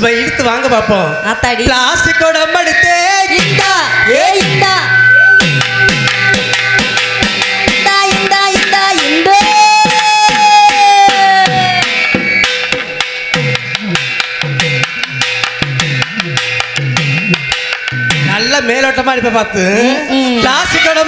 சும்மா இழுத்து வாங்க பாப்போம் ஆத்தாடி. பிளாஸ்டிக்கோட மடுத்தே இந்தா ஏ இந்தா. மேலோட்டமா இருப்ப பார்த்து. பிளாஸ்டிக்கோட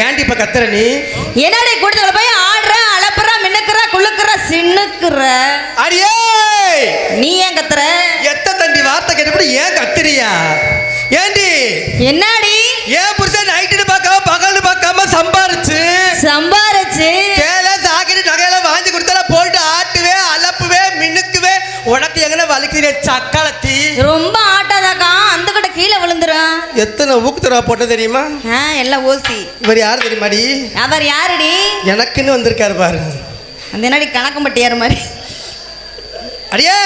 ஏன்டி இப்ப கத்துற நீ? என்னடி கூட்டத்துல போய் ஆடுற அலப்புற மின்னுக்குற குளுக்குற சின்னுக்குற? அடியே! நீ ஏன் கத்துற? எத்த தண்டி வார்த்தை கேட்டபடி ஏன் கத்துறியா ஏண்டி? என்னடி? ஏன் புருஷன் நைட்டு பார்க்காம பகல்னு பார்க்காம சம்பாரிச்சு? சம்பாரிச்சு? சேலை சாக்கெட்டு நகையெல்லாம் வாங்கி கொடுத்தால போட்டு ஆட்டுவே அலப்புவே மின்னுக்குவே உனக்கு எங்கன வலிக்கிறே சக்காலத்தி. ரொம்ப எத்தனை ஊக்குத்தரவா போட்ட தெரியுமா? எல்லாம் ஓசி. இவர் யார் தெரியுமாடி? அவர் யாருடி? எனக்குன்னு வந்திருக்காரு பாரு. அந்த என்னடி கணக்கு மட்டியார் மாதிரி? அடியே!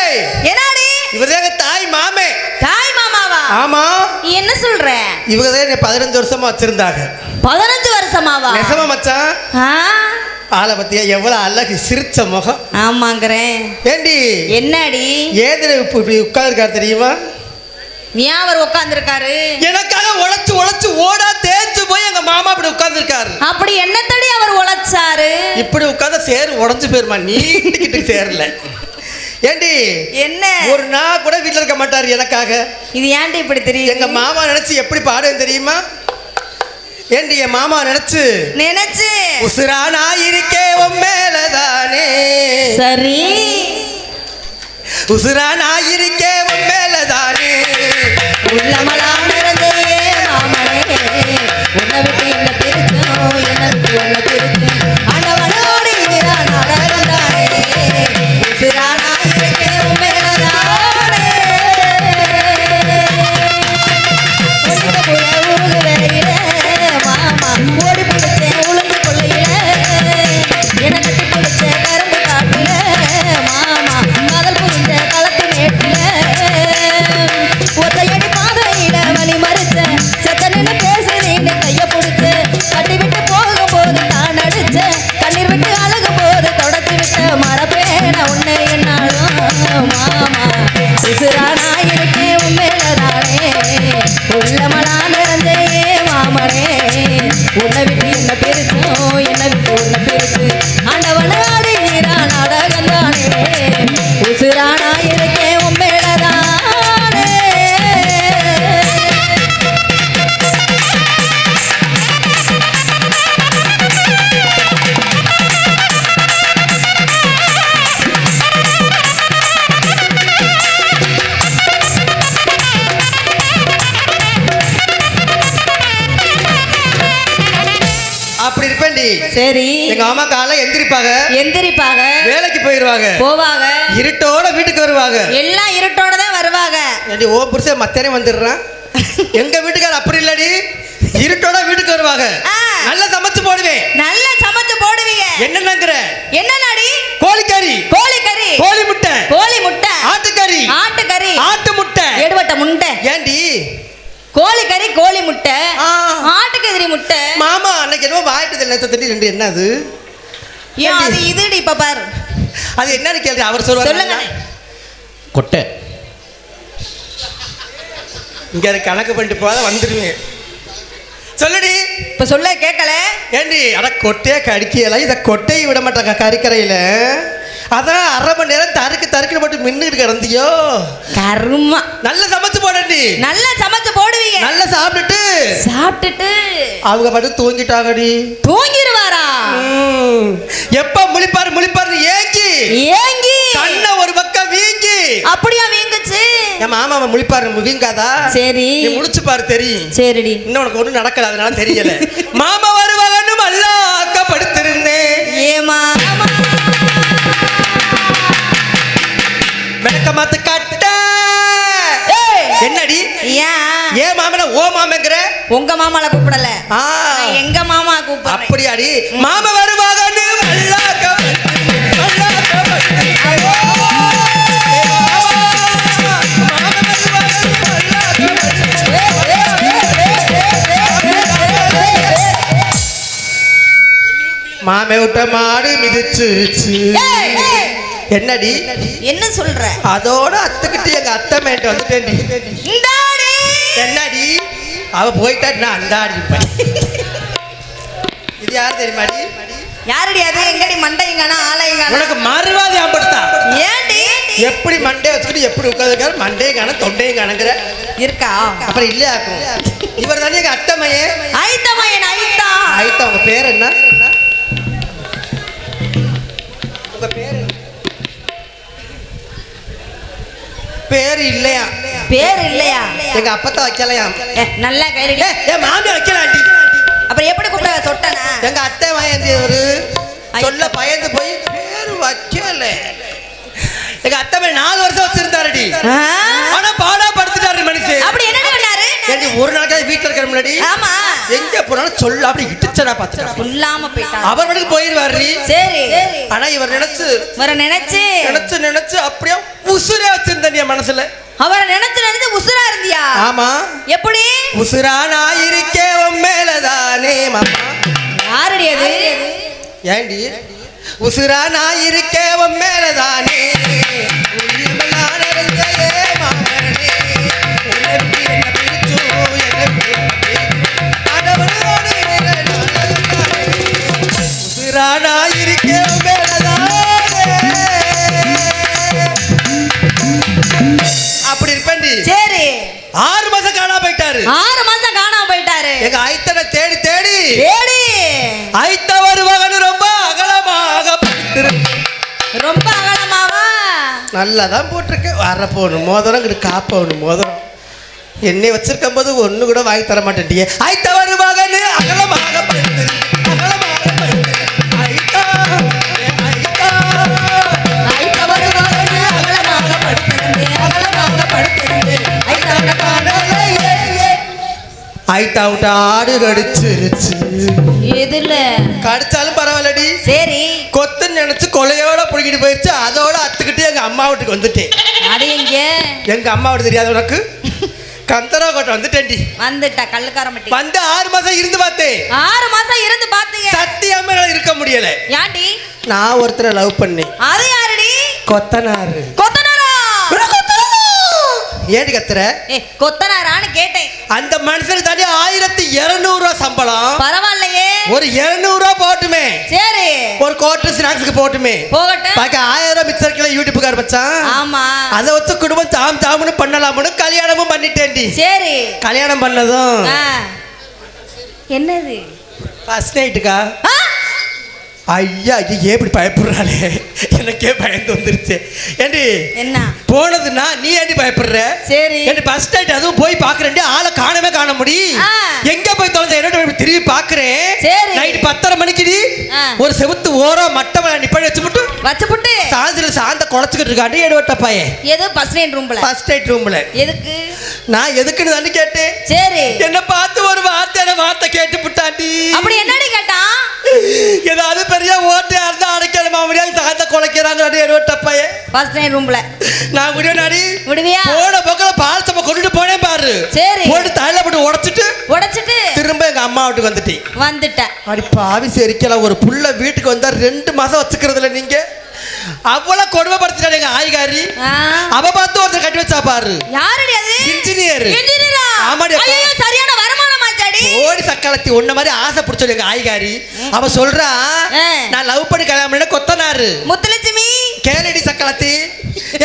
என்னடி? இவர் எங்க தாய் மாமே. தாய் மாமாவா? ஆமா. என்ன சொல்ற? இவங்க தான் என்னை பதினஞ்சு வருஷமா வச்சிருந்தாங்க. பதினஞ்சு வருஷமாவா? நெசமா மச்சான். ஆளை பத்தியா எவ்வளவு அழகு சிரிச்ச முகம். ஆமாங்கிறேன். ஏண்டி? என்னடி? ஏதிர இப்ப இப்படி உட்கார்ந்துருக்காரு தெரியுமா? ஏன் அவர் உட்காந்துருக்காரு எனக்காக உழைச்சு உழைச்சு ஓடா தேய்ச்சு போய் எங்க மாமா இப்படி உட்கார்ந்துருக்காரு. அப்படி என்னத்தடி அவர் உழைச்சாரு? இப்படி உட்கார்ந்தா சேரு உடஞ்சு போயிருமா? நீட்டுக்கிட்டு சேரல. ஏண்டி என்ன? ஒரு நாள் கூட வீட்டுல இருக்க மாட்டாரு எனக்காக. இது ஏன்டி இப்படி தெரியுது? எங்க மாமா நினைச்சு எப்படி பாடுவேன் தெரியுமா? ஏண்டி என் மாமா நினைச்சு நினைச்சு. உசுரா நான் இருக்கே உன் மேலதானே. சரி. உசுரா நான் இருக்கே உன் மேலதானே. உள்ளமலா நிறந்தே மாமனே உணவு இருப்பேன்டி சரி. எங்க அம்மா காலை எந்திரிப்பாங்க. எந்திரிப்பாக வேலைக்கு போயிருவாங்க. போவாங்க. இருட்டோட வீட்டுக்கு வருவாங்க. எல்லாம் இருட்டோட தான் வருவாங்க. ஏண்டி ஓ புருஷன் மத்தனே வந்துடுறான். எங்க வீட்டுக்கார அப்படி இல்லடி. இருட்டோட வீட்டுக்கு வருவாங்க. நல்லா சமைச்சு போடுவேன் நல்லா சமைச்சு போடுவீங்க. என்னென்னங்கிற? என்ன நாடி கோழிக்கறி. கோழி முட்டை கோழி முட்டை ஆட்டுக்கறி. ஆட்டு கறி ஆட்டு முட்டை எடுவட்ட முட்டை ஏண்டி கோழி கறி கோழி முட்டை ஆ. ஆட்டுக்கதிரி முட்டை. மாமா அன்னைக்கு என்னமோ வாயிட்டு நேற்று தட்டி ரெண்டு என்ன அது? ஏன் அது இதுடி இப்ப பாரு. அது என்னன்னு கேள்வி அவர் சொல்லுவாங்க சொல்லுங்க. கொட்டை. இங்க அது கணக்கு பண்ணிட்டு போகாத வந்துடுவேன் சொல்லுடி. இப்ப சொல்ல கேட்கல. ஏண்டி அட கொட்டையே கடிக்கல இதை கொட்டையை விட மாட்டாங்க கறிக்கரையில். அதான் அரை மணி நேரம் தருக்கு தருக்குன்னு போட்டு மின்னுக்கிட்டு கிடந்தியோ? கருமா. நல்லா சமைச்சு போடண்டி. நல்லா சமைச்சு போடுவீங்க. நல்லா சாப்பிட்டுட்டு. சாப்பிட்டுட்டு. அவங்க பாட்டு தூங்கிட்டாங்கடி. தூங்கிடுவாரா. எப்ப முழிப்பாரு முழிப்பாருன்னு ஏங்கி. ஏங்கி. கண்ண ஒரு பக்கம் வீங்கி. அப்படியா வீங்குச்சு? என் மாமா அவன் முழிப்பாரு வீங்காதா? சரி. நீ முடிச்சு பாரு தெரியும். சரிடி. இன்னும் உனக்கு ஒண்ணும் நடக்கல அதனால தெரியல. மாமா வருவாங்கன்னு அல்லா அக்கப்படுத்திருந்தேன் ஏமா உங்க மாமால கூப்பிடல எங்க மாமா கூப்பிடுறேன் அப்படியாடி மாமா. ஏ மாமா, விட்ட மாடு மிதிச்சிருச்சு. என்னடி என்ன சொல்ற அதோட அத்துக்கிட்டு எங்க அத்தை மேட்டு என்னடி அவ போயிட்டா நான் அந்தாடி இருப்பேன். இது யார் தெரியுமாடி யாரடி அது? எங்கடி மண்டையங்கானா ஆலயங்கானா உனக்கு மறுவாதி அம்படுத்தா ஏண்டி எப்படி மண்டே வச்சுக்கிட்டு எப்படி உட்காந்துருக்காரு மண்டையும் காணும் தொண்டையும் காணுங்கிற இருக்கா? அப்புறம் இல்லையாக்கும். இவர் தானே எங்க அத்தை மையன் ஐத்தமையன் ஐத்தா. ஆயிட்டா உங்க பேர் என்ன? பேர் இல்லையா பேர் இல்லையா எங்க அப்பத்தா வைக்கலையா? ஏ, நல்லா கைரடி என் மாமி வைக்கலாண்டி. அப்புறம் எப்படி கூப்பிட சொட்டனா? எங்க அத்தை பயந்து ஒரு சொல்ல பயந்து போய் பேர் வைக்கல. எங்க அத்தை பையன் நாலு வருஷம் வச்சிருந்தாருடி? ஆனா பாடா படுத்துட்டாரு மனுஷன் அப்படி என்னடி பண்ணாரு? ஏண்டி ஒரு நாளைக்காவது வீட்டுல இருக்கிற முன்னாடி ஆமா. எங்க போனாலும் சொல்ல அப்படி இடிச்சடா பாத்துட்டா சொல்லாம போயிட்டான் அவர் வீட்டுக்கு போயிருவாரு சரி. ஆனா இவர் நினைச்சு வர நினைச்சு. நினைச்சு நினைச்சு அப்படியே உசுரே வச்சிருந்தேன் என் மனசுல. அவரை நினைச்சு நினைச்சு உசுரா இருந்தியா? ஆமா. எப்படி? உசுரா நான் இருக்கே உன் மேலதானே மாமா. யாரடி அது? ஏண்டி? உசுரா நான் இருக்கே உன் மேலதானே. உள்ளமெல்லாம் நிறைஞ்ச ஏ ஆறு மாசம் காணா போயிட்டாரு. ஆறு மாசம் காணாம போயிட்டாரு. எங்க ஐத்தனை தேடி தேடி. ஏடி ஐத்த வருவாங்கன்னு ரொம்ப அகலமாக படுத்திருக்கு ரொம்ப அகலமாவா? நல்லா தான் போட்டிருக்கேன் வர போகணும் மோதிரம் இங்கிட்டு காப்பணும் மோதிரம். என்னை வச்சிருக்கும் போது ஒன்று கூட வாங்கி தர மாட்டேன்டியே ஐத்த வருவாங்கன்னு அகலமாக படுத்திருக்கு ஐத்தா விட்டு ஆடு கடிச்சிருச்சு. எதுல கடிச்சாலும் பரவாயில்லடி. சரி. கொத்துன்னு நினைச்சு கொலையோட பிடிக்கிட்டு போயிடுச்சு அதோட அத்துக்கிட்டு எங்க அம்மா வீட்டுக்கு வந்துட்டேன். அது எங்க? எங்க அம்மா வீடு தெரியாது உனக்கு? கந்தராக்கோட்டை வந்துட்டேன்டி. வந்துட்டா கல்லுக்காரமட்டி வந்து ஆறு மாசம் இருந்து பார்த்தேன். ஆறு மாசம் இருந்து பாத்துங்க சத்தியமா இருக்க முடியல. யாண்டி? நான் ஒருத்தரை லவ் பண்ணேன். அது யாருடி? கொத்தனாரு. கொத்தனாரா? ஏடி கத்துற? கொத்தனாரான்னு கேட்டேன். அந்த மனுஷனுக்கு தாண்டி ஆயிரத்தி இருநூறு ரூபா சம்பளம். பரவாயில்லையே. ஒரு இருநூறு ரூபா போட்டுமே. சரி. ஒரு கோட்டு ஸ்நாக்ஸுக்கு போட்டுமே. போகட்டும். பாக்க ஆயிரம் ரூபாய் மிச்சம் இருக்கல யூடியூப்புக்கார மச்சான். ஆமா. அதை வச்சு குடும்பம் தாம் தாம்னு பண்ணலாம்னு கல்யாணமும் பண்ணிட்டேன்டி. சரி. கல்யாணம் பண்ணதும். என்னது? ஃபர்ஸ்ட் நைட்டுக்கா? ஐயா ஐயா இப்படி பயப்படுறாளே? எனக்கே பயந்து வந்துருச்சு. ஏண்டி என்ன? போனதுன்னா நீ ஏண்டி பயப்படுற? சரி. ஏண்டி ஃபர்ஸ்ட் நைட் அதுவும் போய் பாக்குறேன் ஆளை காணவே காண முடி ஆ. எங்க போய் தொலைஞ்ச என்ன திரும்பி பாக்குறேன் சரி. நைட் பத்தரை மணிக்குடி ஆ. ஒரு செவுத்து ஓரம் மட்டை நிப்பழ வச்சு மட்டும் வச்சு புட்டு சாந்தில சாந்த குழச்சுக்கிட்டு இருக்காண்டி எடுவட்ட பையன் எது ஃபர்ஸ்ட் நைட் ரூம்ல ஃபர்ஸ்ட் நைட் ரூம்ல எதுக்கு? நான் எதுக்குன்னு தானே கேட்டேன். சரி. என்ன பார்த்து ஒரு வார்த்தை வார்த்தை கேட்டு புட்டாண்டி. அப்படி என்னடி கேட்டான்? ஏதாவது பெரிய ஓட்டையா இருந்தா அடைக்கல மாமடியாக சாந்த குலைக்கிறாங்க எடுவட்ட பையன் ஃபர்ஸ்ட் நைட் ரூம்ல நான் முடியாடி விடுவியா போன பக்கம் பால் சப்ப கொண்டுட்டு போனேன் பாரு. சரி. போட்டு தலையில போட்டு உடைச்சிட்டு உடைச்சிட்டு. திரும்ப எங்க அம்மா வீட்டுக்கு வந்துட்டேன். வந்துட்டேன். அடி பாவி சரிக்கல. ஒரு புள்ள வீட்டுக்கு வந்தா ரெண்டு மாசம் வச்சுக்கிறதுல நீங்க? அவ்வளவு கொடுமைப்படுத்திட்டாரு எங்க ஆய்காரி. அவ பார்த்து ஒருத்தர் கட்டி வச்சா பாரு. யாருடி அது? இன்ஜினியர் இன்ஜினியரா ஆமாடி சரியான ஓடி சக்காலத்தி. உன்ன மாதிரி ஆசை பிடிச்சது எங்க ஆய்காரி அவ சொல்றா. நான் லவ் பண்ணி கல்யாணம் பண்ண கொத்தனாரு. முத்துலட்சுமி. கேளடி சக்கலத்தி.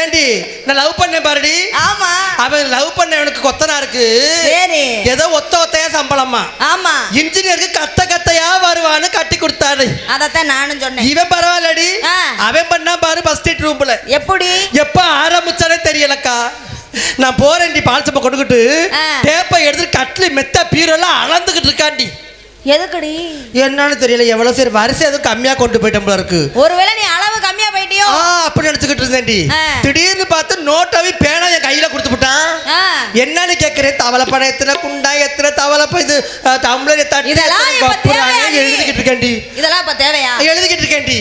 ஏண்டி நான் லவ் பண்ணேன் பாருடி. ஆமா. அவன் லவ் பண்ணவனுக்கு கொத்தனாருக்கு. சரி ஏதோ ஒத்த ஒத்தையா சம்பளமா ஆமா. இன்ஜினியருக்கு கத்த கத்தையா வருவான்னு கட்டி கொடுத்தாரு. அதத்தான் நானும் சொன்னேன். இவன் பரவாயில்லடி. அவன் பண்ணா பாரு ஃபர்ஸ்ட் ரூம்ல எப்படி? எப்ப ஆரம்பிச்சானே தெரியலக்கா. நான் போறேன்டி பால் சப்பை கொண்டுகிட்டு ஆ. டேப்பை எடுத்து கட்லி மெத்த பீரெல்லாம் அளந்துகிட்டு இருக்காண்டி எதுக்குடி? என்னன்னு தெரியல எவ்வளவு சரி வரிசை எதுவும் கம்மியா கொண்டு போயிட்டோம் போல இருக்கு. ஒருவேளை நீ அளவு கம்மியா போயிட்டியோ? ஆ அப்படி நினைச்சுக்கிட்டு இருந்தேன்டி. திடீர்னு பார்த்து நோட்டாவே பேனா என் கையில கொடுத்து விட்டான். என்னன்னு கேட்கிறேன் தவளை பணம் எத்தனை குண்டா எத்தனை தவளை ப- இது டம்ளர்? எழுதிக்கிட்டு இருக்கேன்டி. இதெல்லாம் இப்ப தேவையா? எழுதிக்கிட்டு இருக்கேன்டி.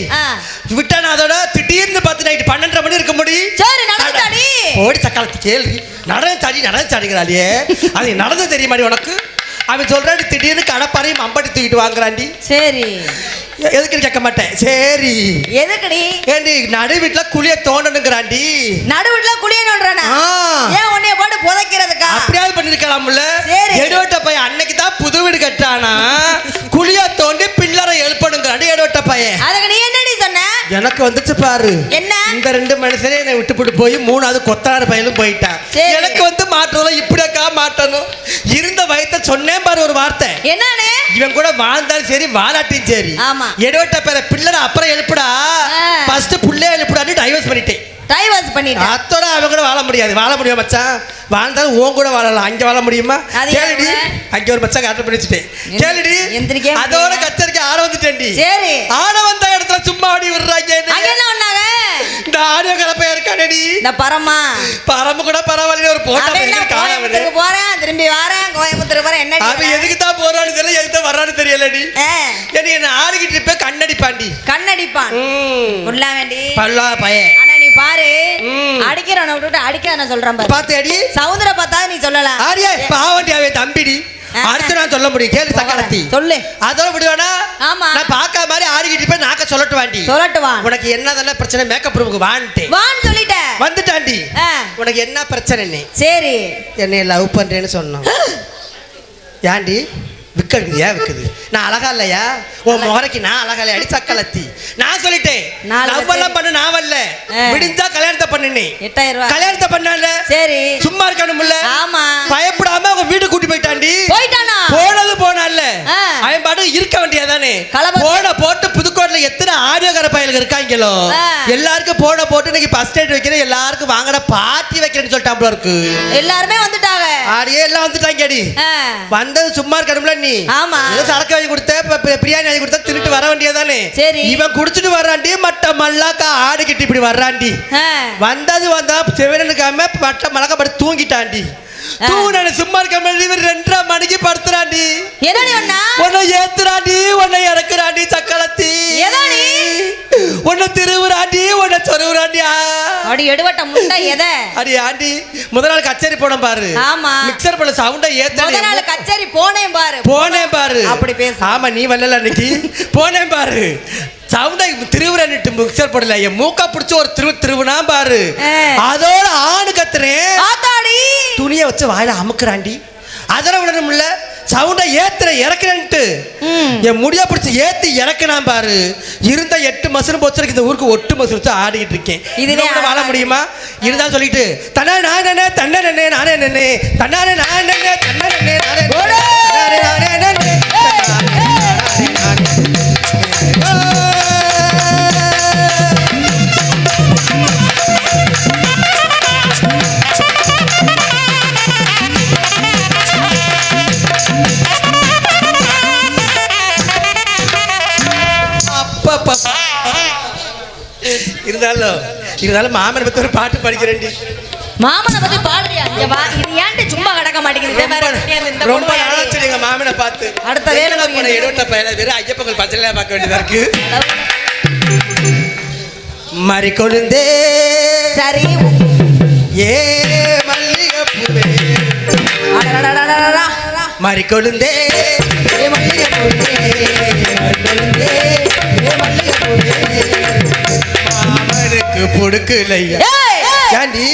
விட்டா நான் அதோட திடீர்னு பார்த்து நைட்டு பன்னெண்டரை மணி இருக்க முடி சரி நடந்தாடி ஓடி சக்காலத்து கேள்வி. நடந்து சாடி நடந்து சாடிங்கிறாளியே அது நடந்து தெரிய மாதிரி உனக்கு? அவன் சொல்றாடி திடீர்னு கடப்பாரையும் அம்படி தூக்கிட்டு வாங்குறாண்டி சரி. எதுக்குன்னு கேட்க மாட்டேன்? சரி. எதுக்குடி? ஏண்டி நடு வீட்டுல குழிய தோண்டணுங்கிறாண்டி நடுவுல குளியணுன்றானா ஆ. ஏன் உன்னைய போட்டு புதைக்கிறதுக்கா? அப்படியாவது பண்ணிருக்கலாம்ல. சரி. எடுவட்ட பையன் அன்னைக்கு தான் புது வீடு கட்டானா குழிய தோண்டி பில்லரை எழுப்பணுங்கிறாண்டி எடுவட்ட பையன். அதுக்கு நீ என்னடி சொன்ன? எனக்கு வந்துச்சு பாரு. என்ன? இந்த ரெண்டு மனுஷனே என்னை விட்டுப்புட்டு போய் மூணாவது கொத்தனார் பையனும் போயிட்டான். எனக்கு வந்து மாற்றணும் இப்படியாக்கா மாட்டணும் இருந்த வயத்த சொன்னேன் பாரு ஒரு வார்த்தை. என்னன்னு? இவன் கூட வாழ்ந்தாலும் சரி வாலாட்டியும் சரி. ஆமா. எடுவட்ட பேர பிள்ளரை அப்புறம் எழுப்புடா. ஃபர்ஸ்ட் புள்ளைய எழுப்புடான்னு டைவர்ஸ் பண்ணிட்டேன். டைவர்ஸ் பண்ணிட்டேன் அத்தோட அவன் கூட வாழ முடியாது. வாழ முடியும் மச்சான்? வாழ்ந்தாலும் உன் கூட வாழலாம். அங்க வாழ முடியுமா? கேளுடி? அங்க ஒரு மச்சான் காட்ட பிடிச்சிட்டேன் கேளுடி. அதோட. கச்சரிக்கை ஆட வந்துட்டேன்டி. சரி. ஆட வந்த இடத்துல சும்மா ஆடி விடுறாங்க என்னைய. என்ன பண்ணாங்க இந்த பரமா பரம்பு கூட பரவாயில்ல ஒரு போட்டோ போறேன்? திரும்பி வரேன். கோயம்புத்தூருக்கு போறேன். என்ன அவன் எதுக்கு தான் போறான்னு தெரியல எதுக்கு தான் வர்றான்னு தெரியலடி. ஏன்னா என்ன ஆடிக்கிட்டு இருப்ப கண்ணடிப்பாண்டி. கண்ணடிப்பான். ம். புள்ளா வேண்டி பல்லா பையன் ஆனா நீ பாரு. அடிக்கிறவனை விட்டுட்டு அடிக்காத சொல்றான் பாரு. பாத்தியாடி? சவுந்தர பார்த்தா நீ சொல்லலாம். ஆரியா பாவண்டி அவன் தம்பிடி. அடுத்து நான் சொல்ல முடியும். கேளு சக்கரத்தி. சொல்லு. அதோட விடுவானா? ஆமா. நான் பார்க்க மாதிரி ஆடிக்கிட்டு இருப்பேன். நாக்க சொல்லட்டு வாண்டி. சொல்லட்டு வா உனக்கு என்னதெல்லாம் பிரச்சனை? மேக்கப் ரூமுக்கு வான்ட்டேன் வான்னு சொல்லிட்டேன் வந்துட்டாண்டி. உனக்கு என்ன பிரச்சனை சரி. என்னை லவ் பண்றேன்னு சொன்னான். ஏன்டி? விற்கிறது ஏன் விற்குது நான் அழகா இல்லையா? உன் முகரைக்கு நான் அழகா இல்லையா? அடி சக்கலத்தி நான் சொல்லிட்டேன். நாலு லவ் எல்லாம் பண்ண நான் வரல. விடிஞ்சா கல்யாணத்தை பண்ணுனே. எட்டாயிரம் ரூபாய் கல்யாணத்தை பண்ணல சரி. சும்மா இருக்கணும்ல. ஆமா. பயப்படாம அவங்க வீடு கூட்டி போயிட்டாண்டி. போயிட்டானா? போனது போனால. அவன் பாட்டு இருக்க வேண்டியதானே. போன போட்டு புதுக்கோட்டையில எத்தனை ஆடியோகார பயலுக்கு இருக்காங்களோ. எல்லாருக்கும் போன போட்டு இன்னைக்கு ஃபர்ஸ்ட் எய்ட் வைக்கிறேன். எல்லாருக்கும் வாங்கட பார்ட்டி வைக்கிறேன்னு சொல்லிட்டாப்ல இருக்கு. எல்லாருமே வந்துட்டாங்க. ஆடியே எல்லாம் வந்துட்டாங்கடி. ஆ, வந்தது சும்மா இருக்கணும்ல நீ. ஆமா. ஏதோ சரக்கு வாங்கி கொடுத்த பிரியாணி வாங்கி கொடுத்தா திருட்டு வர வேண்டியதானே சரி. இவன் குடிச்சிட்டு வர்றாண்டி மட்ட மல்லாக்கா ஆடிக்கிட்டு இப்படி வர்றாண்டி. வந்தது வந்தா செவனுக்காம பட்ட மலக்க படுத்து தூங்கிட்டாண்டி. தூங்கின சும்மா இருக்க இவன் ரெண்டரை மணிக்கு படுத்துறாண்டி. உன்னை ஏத்துறாண்டி உன்னை இறக்குறாண்டி சக்களத்தி? உன்னை திருவுறாண்டி உன்னை சொருவுறாண்டி. அடி எடுவட்ட முட்டை எதை? அடி ஆண்டி முதல் நாள் கச்சேரி போனோம் பாரு. ஆமா. மிக்சர் பண்ண சவுண்டை முத நாள் ஏத்த கச்சேரி போனேன் பாரு. போனேன் பாரு. அப்படி பேசு. ஆமா நீ வரல அன்னைக்கு. போனேன் பாரு. சவுண்டை திருவுறன்னுட்டு மிக்சர் போடல என் மூக்கா பிடிச்ச ஒரு திரு திருவுனா பாரு. அதோட ஆணு கத்துறேன் துணியை வச்சு வாயில அமுக்குறாண்டி அதெல்லாம் விடணும்ல சவுண்டை ஏத்துற இறக்குறேன்ட்டு. என் முடிய பிடிச்சி ஏத்தி இறக்குனான் பாரு இருந்த எட்டு மசரும் போச்சு இந்த ஊருக்கு ஒட்டு மசரு வச்சு ஆடிக்கிட்டு இருக்கேன் இதுவே வாழ. முடியுமா இருந்தா சொல்லிட்டு தன்னா நான் நன்னே தன்ன நானே நன்னே தன்னானே நான் நன்னே தன்ன நானே நானே இருந்தாலும் இருந்தாலும் மாமனை பத்தி ஒரு பாட்டு படிக்கிறேன்டி. மாமனை பத்தி பாடுறியா? இது ஏன்டி சும்மா கிடக்க மாட்டேங்குது? ரொம்ப நாளாச்சு? நீங்க மாமனை பார்த்து. அடுத்த வேலை போன. இருவட்ட பையல வெறும் ஐயப்பங்கள் பச்சையில பார்க்க வேண்டியதா இருக்கு. மறி கொழுந்தே சரி. ஏ மல்லிகைப்பூவே. மறி கொழுந்தே மல்லிகைப்பூவே, மல்லிகைப்பூவே மாமனுக்கு பொடுக்கலையா? ஏண்டி?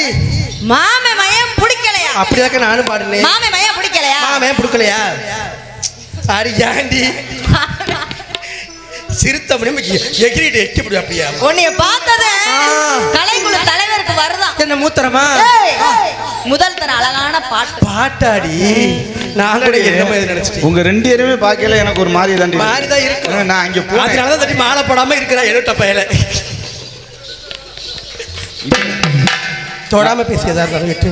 மாமே மயம் பிடிக்கலையா? அப்படியாக்க நானும் பாடுனேன். மாமே மயம் பிடிக்கலையா? மாமன் பிடிக்கலையா? அடி ஏண்டி? சிறுத்த எகிரிட்டு எட்டி போடு அப்படியா? உன்னைய பார்த்தது. கலைக்குழு தலைவருக்கு வருதான். என்ன மூத்தரமா? ஏய், முதல் தர அழகான பாட்டு. பாட்டாடி. நான் கூட என்ன மாதிரி நினைச்சிட்டேன். உங்க ரெண்டு பேருமே பார்க்கல எனக்கு ஒரு மாதிரி தாண்டி மாதிரி தான் இருக்கு. நான் அங்க போனேன் அதனாலதான் தட்டி மாலை போடாம இருக்கிறா எழுட்ட பயல. தொடாம பேசி எதா இருந்தாலும் விட்டு.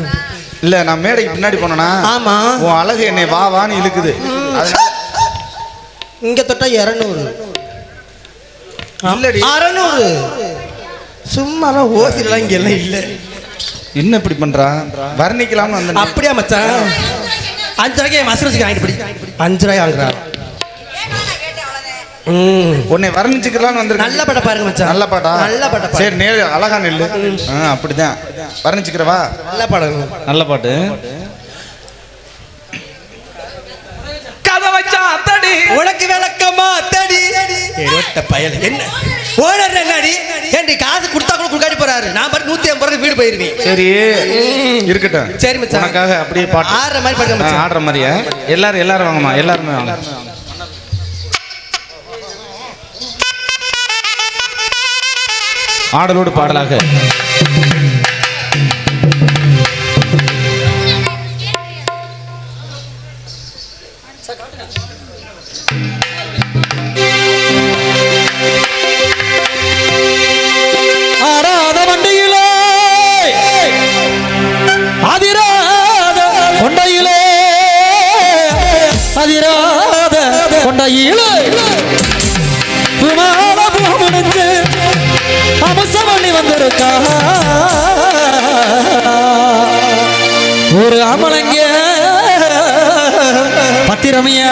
இல்ல நான் மேடைக்கு பின்னாடி போனேனா? ஆமா. உன் அழகு என்னை வா வான்னு இழுக்குது. இங்க தொட்டா இருநூறு. அறநூறு. சும்மாலாம் ஓசிலாம் இங்க எல்லாம் இல்ல. என்ன இப்படி பண்றா? வர்ணிக்கலாம்னு அப்படியா மச்சான்? அஞ்சு ரூபாய்க்கு மசூர் வச்சுக்க வாங்கிட்டு அஞ்சு ரூபாய் வாங்குறா ம் உன்னை வர்ணிச்சுக்கலாம்னு வந்திருக்கேன். நல்ல படம் பாருங்க மச்சான். நல்ல பாட்டா? நல்ல படம் சரி நேரு அழகா நெல்லு. ஆ அப்படிதான். வர்ணிச்சுக்கிறவா? நல்ல படம் நல்ல பாட்டு. கதை வச்சா அத்தடி உனக்கு விளக்கமா அத்தடி எழுட்ட பயல. என்ன? ஓனர் என்னடி? ஏண்டி காசு கொடுத்தா கூட கொடுக்காடி போறாரு. நான் பாட்டு நூத்தி ஐம்பது ரூபாய் வீடு போயிருவேன். சரி இருக்கட்டும். சரி மச்சான். அப்படியே பாட்டு. ஆடுற மாதிரி மச்சான். ஆடுற மாதிரியா? எல்லாரும் எல்லாரும் வாங்கம்மா. எல்லாருமே வாங்க. ஆடலோடு பாடலாக. அதிராத கொண்டையிலே. ஒரு அமலங்க பத்திரமையா.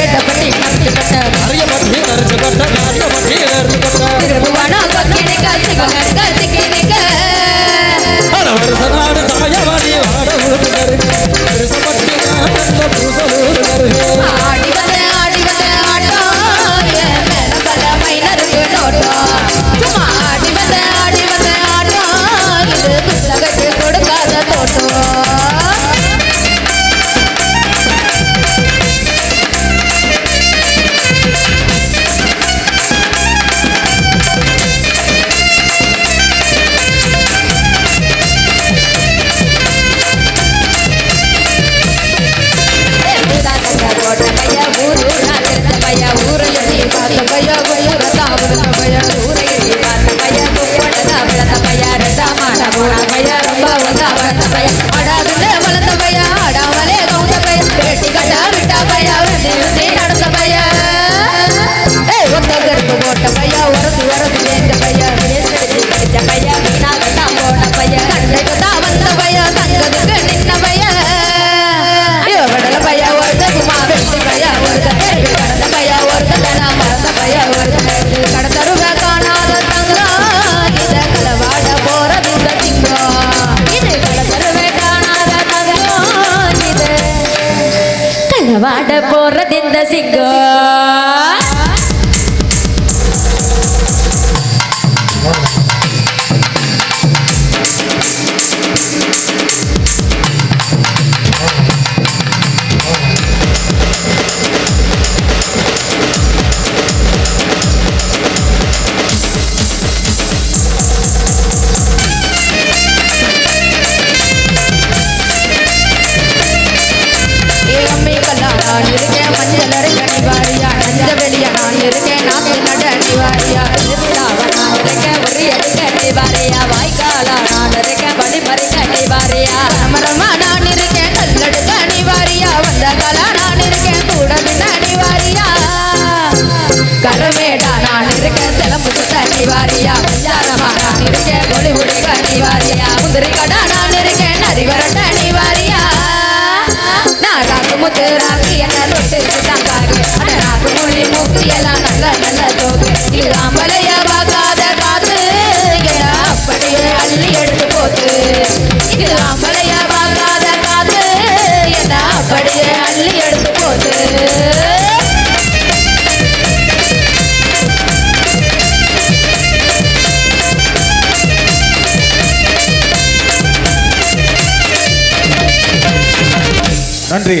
Maria.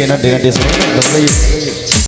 நன்றி நன்றி நன்றி சொல்லுங்க இந்த உலகில்